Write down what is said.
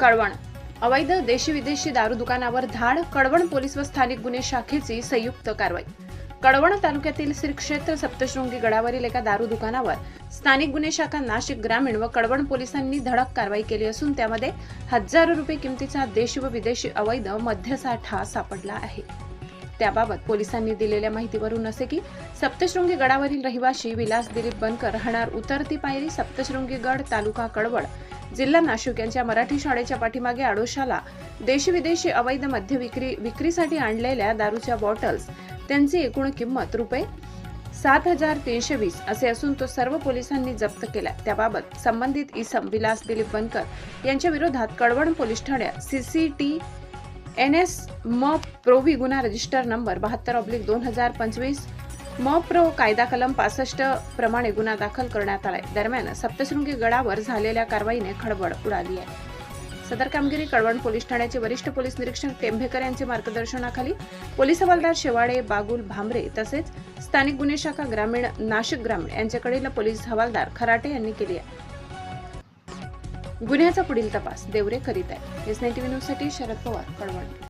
कळवण. अवैध देशी विदेशी दारू दुकानावर धाड कळवण पोलीस व स्थानिक गुन्हे शाखेची संयुक्त कारवाई. कळवण तालुक्यातील श्री क्षेत्र सप्तशृंगी गडावरील एका दारू दुकानावर स्थानिक गुन्हे शाखा नाशिक ग्रामीण व कळवण पोलिसांनी धडक कारवाई केली असून त्यामध्ये हजारो रुपये किमतीचा देशी व विदेशी अवैध मध्यसाठा सापडला आहे. त्याबाबत पोलिसांनी दिलेल्या माहितीवरून असे की सप्तशृंगी गडावरील रहिवासी विलास दिलीप बनकर राहणार उतरती पायरी सप्तशृंगी गड तालुका कळवण जिल्हा नाशिक यांच्या मराठी शाळेच्या पाठीमागे आडोशाला देशविदेशी अवैध मध्य विक्री विक्रीसाठी आणलेल्या दारूच्या बॉटल्स. त्यांची एकूण किंमत रुपये सात हजार तीनशे वीस असे असून तो सर्व पोलिसांनी जप्त केला. त्याबाबत संबंधित इसम विलास दिलीप बनकर यांच्या विरोधात कडवण पोलीस ठाण्यात सीसीटी एन एस म प्रोव्ही गुन्हा रजिस्टर नंबर बहात्तर ऑब्लिक दोन हजार पंचवीस मॉप्रो प्रो कायदा कलम पासष्ट प्रमाणे गुन्हा दाखल करण्यात आलाय. दरम्यान सप्तशृंगी गडावर झालेल्या कारवाईने खळबळ उडाली आहे. सदर कामगिरी कळवण पोलीस ठाण्याचे वरिष्ठ पोलीस निरीक्षक टेंभेकर यांच्या मार्गदर्शनाखाली पोलीस हवालदार शेवाडे बागुल भांबरे तसेच स्थानिक गुन्हे शाखा ग्रामीण नाशिक ग्रामीण यांच्याकडील पोलीस हवालदार खराटे यांनी केली आहे. गुन्ह्याचा पुढील तपास देवरे करीत आहे. एस नाईन्टी न्यूजसाठी शरद पवार कळवण.